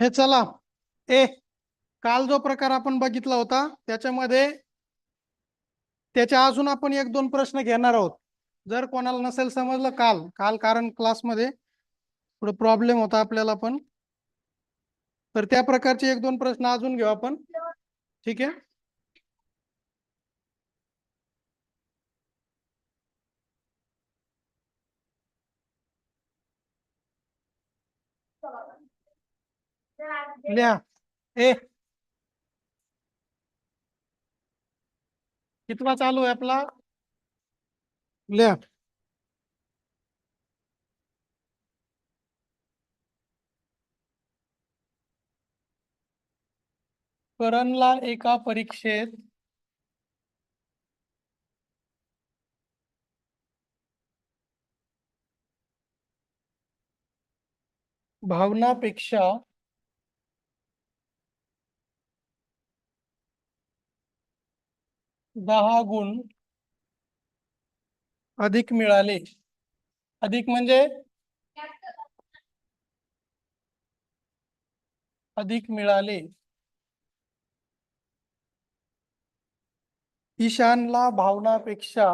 हे चला. ए काल जो प्रकार आपण बघितला होता त्याच्यामध्ये त्याच्या अजून आपण एक दोन प्रश्न घेणार आहोत. जर कोणाला नसेल समजलं काल काल कारण क्लासमध्ये थोडं प्रॉब्लेम होता आपल्याला पण. तर त्या प्रकारचे एक दोन प्रश्न अजून घेऊ आपण. ठीक आहे? लिहा ए. कितवा चालू आहे आपला? लिहा करणला एका परीक्षेत भावनापेक्षा दहा गुण अधिक मिळाले. अधिक म्हणजे? अधिक मिळाले. ईशानला भावनापेक्षा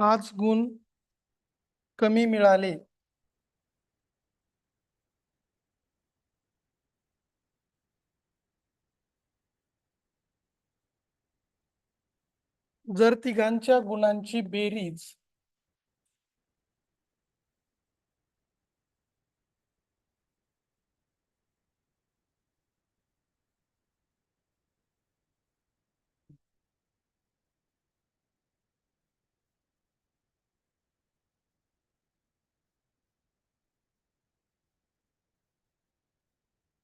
पाच गुण कमी मिळाले. जर तिघांच्या गुणांची बेरीज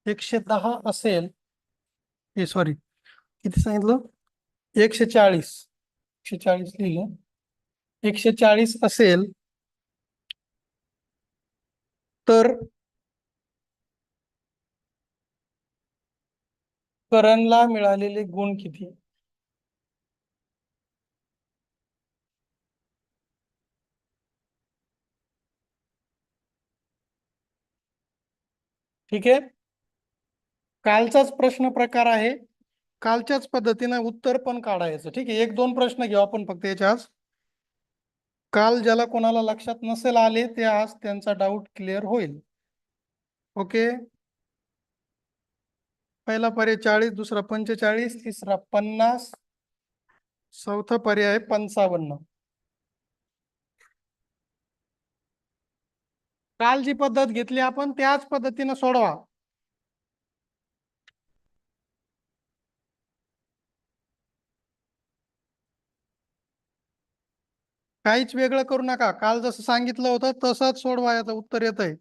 एकशे दहा सॉरी सांगितलं? एकशे चाळीस एकशे चाळीस लिहिलं. एकशे असेल, तर करणला मिळालेले गुण किती? ठीक आहे? कालचाच प्रश्न प्रकार आहे. कालच्याच पद्धतीने उत्तर पण काढायचं. ठीक आहे एक दोन प्रश्न घेऊ आपण फक्त याच्या आज काल ज्याला कोणाला लक्षात नसेल आले ते आज त्यांचा डाऊट क्लिअर होईल. ओके? पहिला पर्याय चाळीस दुसरा पंचेचाळीस तिसरा पन्नास चौथा पर्याय पंचावन्न. काल जी पद्धत घेतली आपण त्याच पद्धतीने सोडवा. काहीच वेगळं करू नका. काल जसं सांगितलं होतं तसंच सोडवायचं उत्तर येत आहे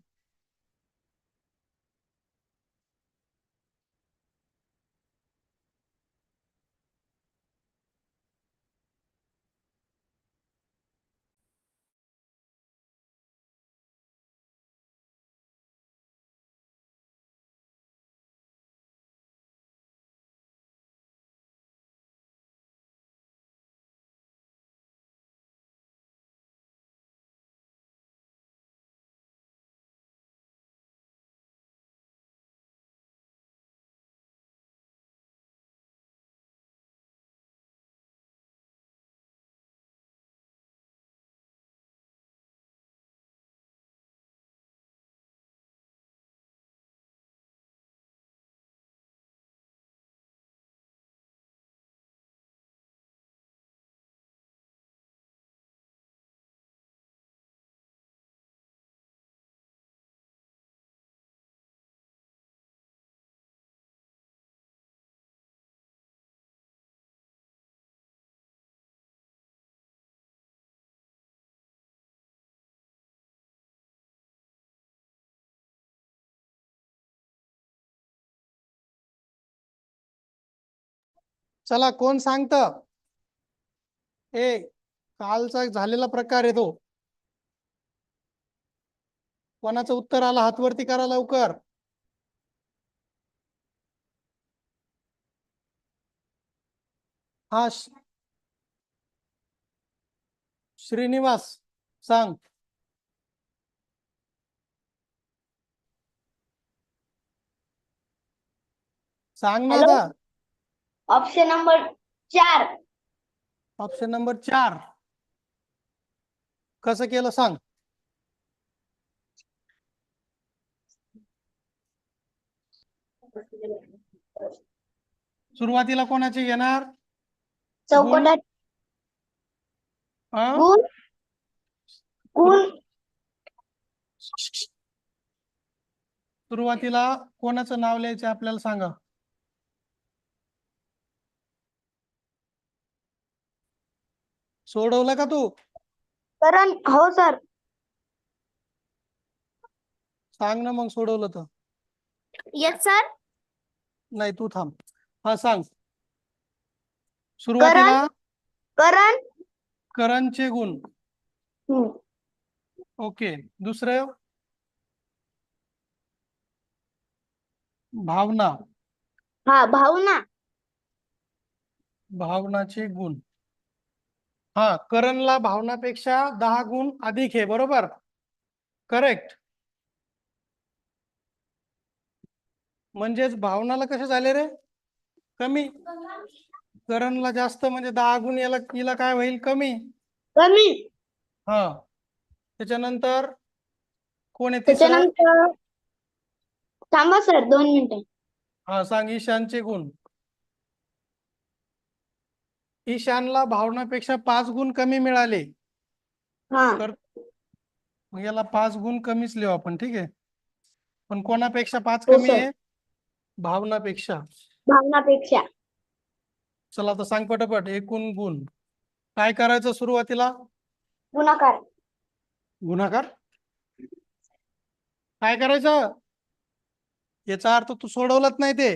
चला कोण सांगत? ए कालचा झालेला प्रकार आहे तो. कोणाचं उत्तर आलं? हातवरती करा लवकर. हा श्रीनिवास सांग. सांग ना ऑप्शन नंबर चार. ऑप्शन नंबर चार. कसं केलं सांग? सुरुवातीला कोणाचे घेणार? चौकोनात? गुण. गुण. सुरुवातीला कोणाचं नाव लिहायचं आपल्याला सांगा. सोडवलं का तू? करण हो सर. सांग ना मग सोडवलं तर. येस सर नाही तू थांब. हा सांग. सुरुवातीला करण करणचे गुण. हम्म. ओके दुसरे भावना. हा भावना. भावनाचे गुण. हा करणला भावनापेक्षा दहा गुण अधिक आहे बरोबर? करेक्ट म्हणजेच भावनाला कसे झाले रे? कमी. करणला जास्त म्हणजे दहा गुण याला हिला काय होईल? कमी. कमी. हा. त्याच्यानंतर कोण त्याच्यानंतर थांबा सर दोन मिनिटं. हा सांग ईशानचे गुण. ईशानला भावनापेक्षा पाच गुण कमी मिळाले. हा. तर मग याला पाच गुण कमीच लिहू आपण ठीक आहे? पण कोणापेक्षा पाच हो, कमी सर. आहे? भावनापेक्षा. भावनापेक्षा. चला आता सांग पटापट एकूण गुण. काय करायचं सुरुवातीला? गुणाकार. गुणाकार? काय करायचं? याचा अर्थ तू सोडवलंच नाही ते.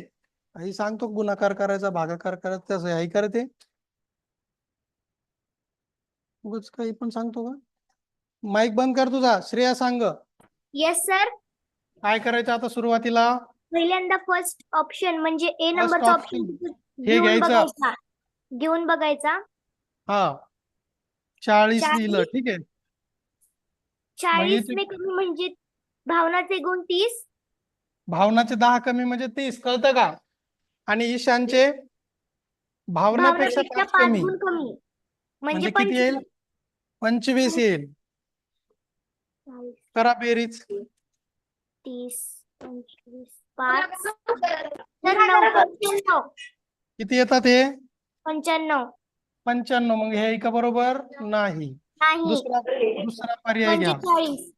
आई सांगतो गुणाकार करायचा भागाकार करायचा आई करते. उगाच काही पण सांगतो का? माईक बंद कर तुझा. श्रेया सांग. येस सर काय करायचं आता सुरुवातीला? पहिल्यांदा फर्स्ट ऑप्शन म्हणजे ए नंबरचा option. ऑप्शन हे घेऊन घ्यायचं. बघायचा. घेऊन बघायचा. हा. चाळीस चाळीस. लिहिलं ठीक आहे. चाळीस इथे- ने कमी म्हणजे भावनाचे गुण तीस. भावनाचे दहा कमी म्हणजे तीस. कळतं का? आणि ईशानचे भावनापेक्षा भावनापेक्षा पाच पाच कमी. गुण कमी. म्हणजे म्हणजे किती येईल? पंचवीस. पंचवीस येईल. चाळीस, करा बेरीज. तीस पंचवीस पाच किती येतात हे? पंच्याण्णव. पंच्याण्णव. मग हे का बरोबर. नाही. नाही. दुसरा दुसरा पर्याय घ्या. पंचेचाळीस.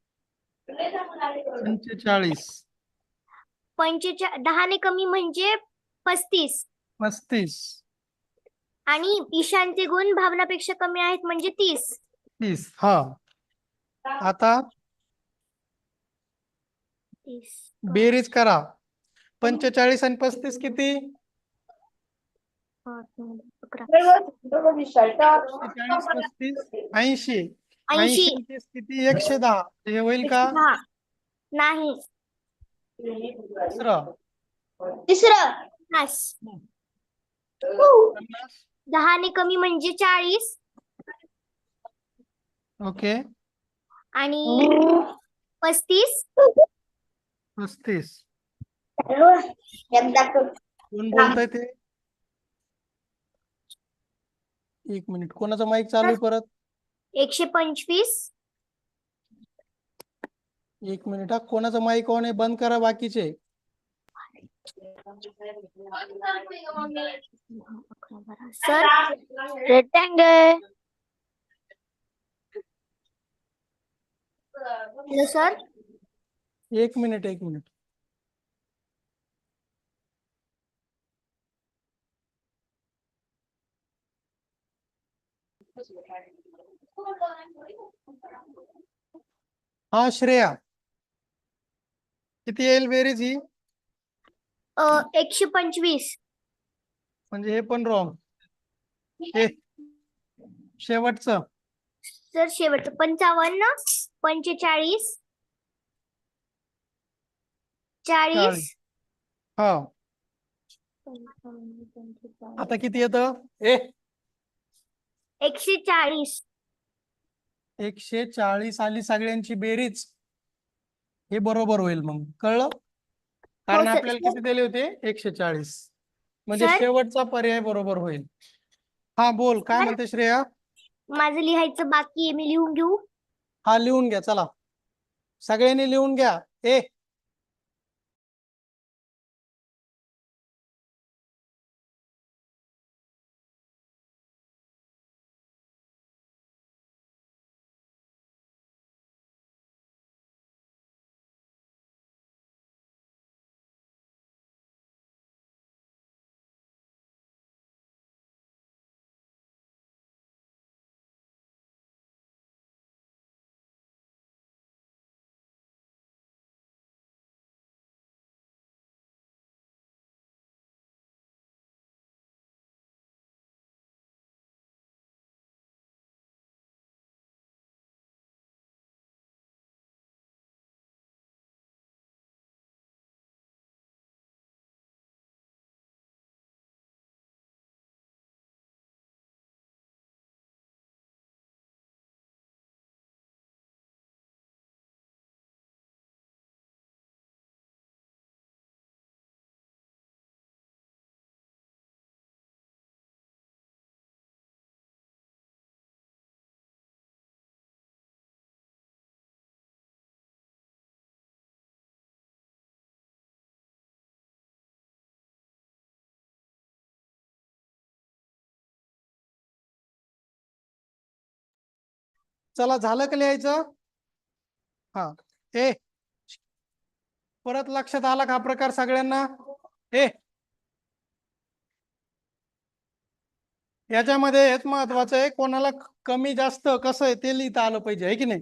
पंचेचाळीस. पंचेचा दहाने कमी म्हणजे पस्तीस. पस्तीस. आणि ईशानचे गुण भावनापेक्षा कमी आहेत म्हणजे तीस. तीस. हा. आता बेरीज करा. पंचेचाळीस आणि पस्तीस किती? पस्तीस ऐंशी. किती? एकशे दहा. हे होईल का? दहा. नाही. दुसरं तिसरं. पन्नास. पन्नास. दहाने कमी म्हणजे चाळीस. ओके. आणि पस्तीस. पस्तीस. कोण बोलताय ते? एक मिनिट कोणाचा माईक चालू आहे परत? एकशे पंचवीस. एक मिनिट हा कोणाचा माईक ऑन आहे? बंद करा बाकीचे. सर? रेक्टँगल. Hello sir. एक मिनिट एक मिनिट. हा श्रेया. किती येईल बेरीज ही? एकशे पंचवीस. म्हणजे हे पण रॉंग हे शेवटचं. सर शेवटचं पंचावन्न पंचेचाळीस चाळीस. चाळीस. हा. आता किती येतं? ए. एकशे चाळीस. एकशे चाळीस आली सगळ्यांची बेरीज. हे बरोबर होईल मग. कळलं? कारण सर. आपल्याला किती दिले होते? एकशे चाळीस. म्हणजे सर. शेवटचा पर्याय बरोबर होईल. हा बोल. काय सर. म्हणते श्रेया? माझं लिहायचं बाकी आहे मी लिहून घेऊ? हा लिहून घ्या चला. सगळ्यांनी लिहून घ्या. ए चला झालं का लिहायचं? हा. ए परत लक्षात आला का हा प्रकार सगळ्यांना? ए याच्यामध्ये हेच महत्वाचं आहे कोणाला कमी जास्त कसं आहे ते लिहिता आलं पाहिजे आहे की नाही?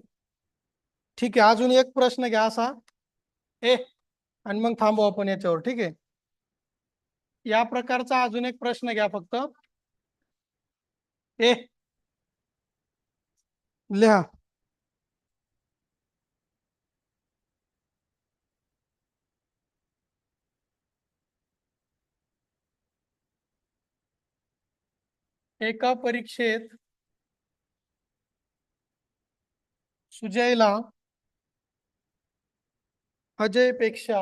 ठीक आहे अजून एक प्रश्न घ्या असा. ए आणि मग थांबू आपण याच्यावर ठीक आहे? या प्रकारचा अजून एक प्रश्न घ्या फक्त. ए लिहा। एका परीक्षेत सुजयला अजयपेक्षा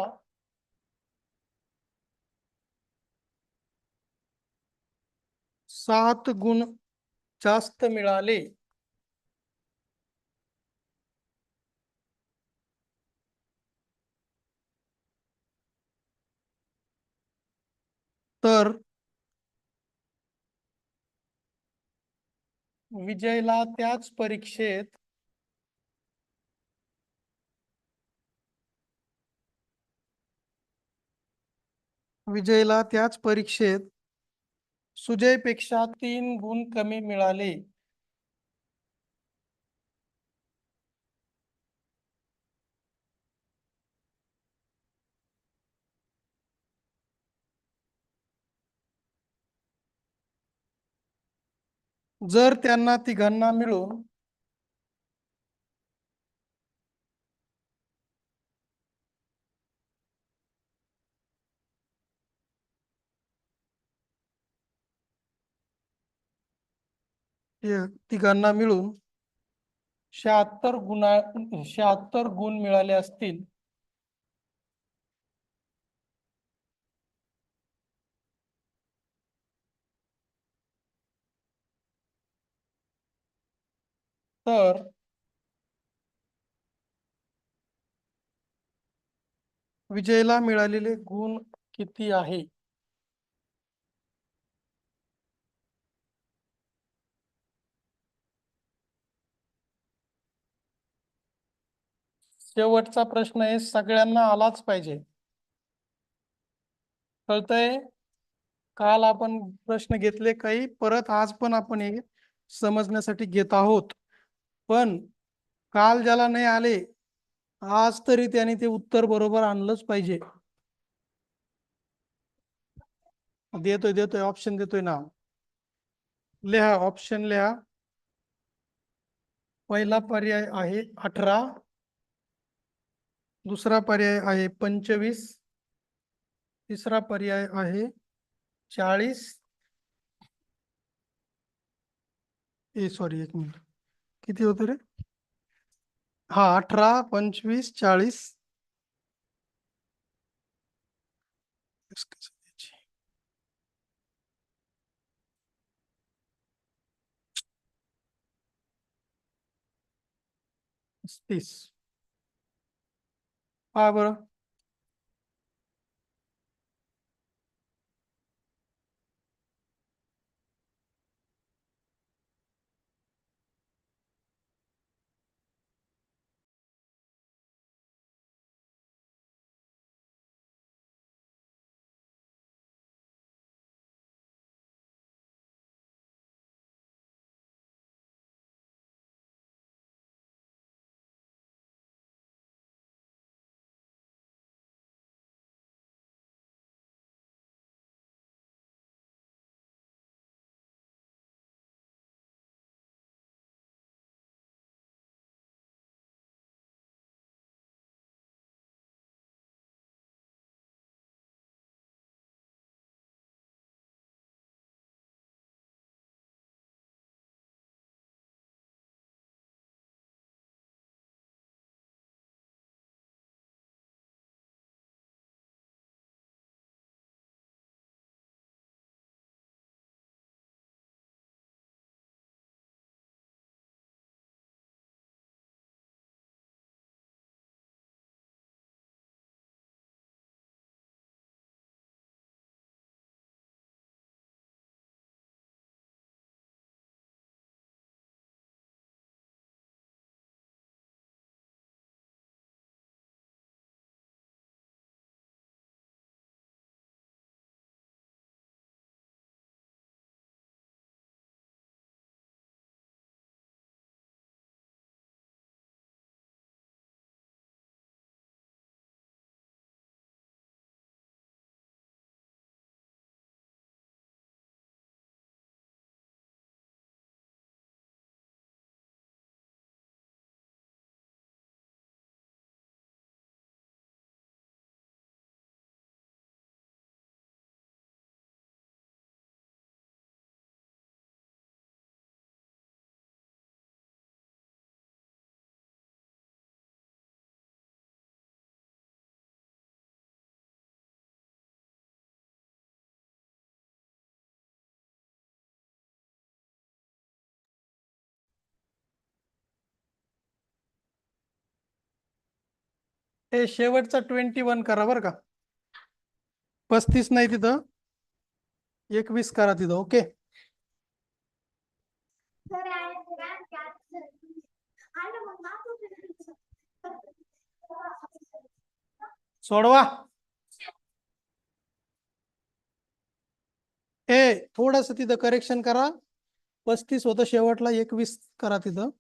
सात गुण जास्त मिळाले. तर विजयला त्याच परीक्षेत विजयला त्याच परीक्षेत सुजयपेक्षा तीन गुण कमी मिळाले. जर त्यांना तिघांना मिळून तिघांना मिळून शहात्तर गुणा शहात्तर गुण मिळाले असतील तर विजयला मिळालेले गुण किती आहे? शेवटचा प्रश्न आहे सगळ्यांना आलाच पाहिजे. कळतंय? काल आपण प्रश्न घेतले काही परत आज पण आपण हे समजण्यासाठी घेत आहोत. पण काल ज्याला नाही आले आज तरी त्याने ते उत्तर बरोबर आणलंच पाहिजे. देतोय देतोय ऑप्शन देतोय ना लिहा ऑप्शन लिहा. पहिला पर्याय आहे अठरा. दुसरा पर्याय आहे पंचवीस. तिसरा पर्याय आहे चाळीस. ए सॉरी एक मिनिट. किती होते रे? हा अठरा पंचवीस चाळीस. पस्तीस. हा बरं? हे शेवटचा ट्वेंटी वन करा बरं का. पस्तीस नाही तिथं. एकवीस करा तिथं ओके सोडवा. ए थोडस तिथं करेक्शन करा. पस्तीस होतं शेवटला एकवीस करा तिथं.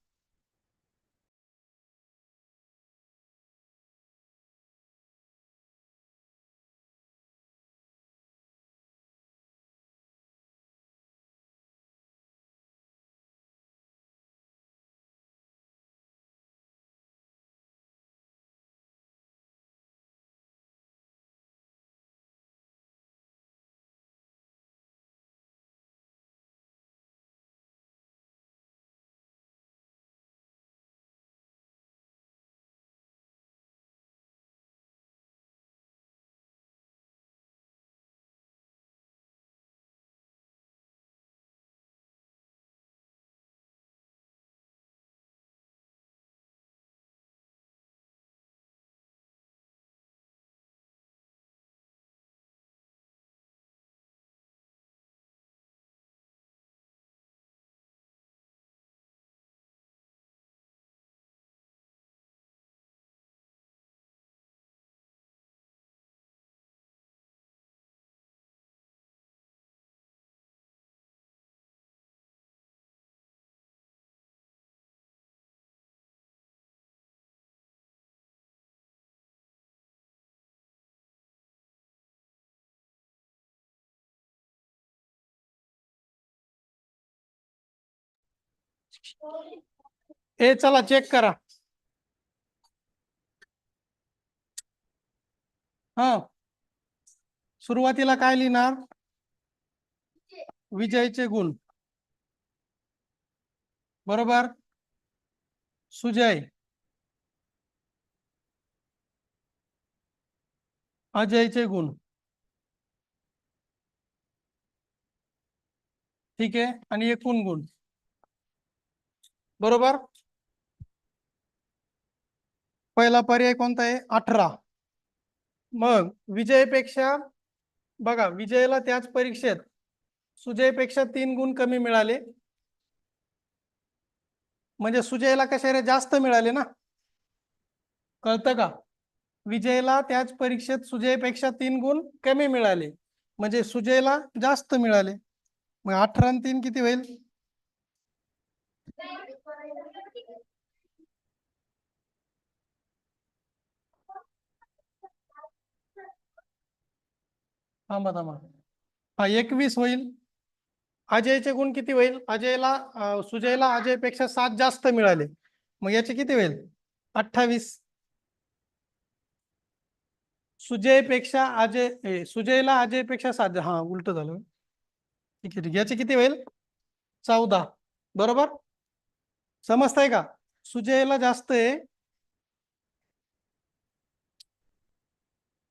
ए चला चेक करा. हा. सुरुवातीला काय लिहिणार? विजयचे गुण. बरोबर? सुजय. अजयचे गुण. ठीक आहे? आणि एकूण गुण. बरोबर? पहिला पर्याय कोणता आहे? अठरा. मग विजयपेक्षा बघा विजयला त्याच परीक्षेत सुजयपेक्षा तीन गुण कमी मिळाले. म्हणजे सुजयला कशा रे जास्त मिळाले ना? कळतं का? विजयला त्याच परीक्षेत सुजयपेक्षा तीन गुण कमी मिळाले. म्हणजे सुजयला जास्त मिळाले. मग अठरा तीन किती होईल? थांबा थांबा. हा एकवीस होईल. अजयचे गुण किती होईल? अजयला सुजयला अजयपेक्षा सात जास्त मिळाले. मग याचे किती होईल? अठ्ठावीस. सुजयपेक्षा अजय ए, सुजयला अजयपेक्षा सात हा उलट झालं. ठीक आहे ठीक आहे. याचे किती होईल? चौदा. बरोबर? समजताय का? सुजयला जास्त आहे.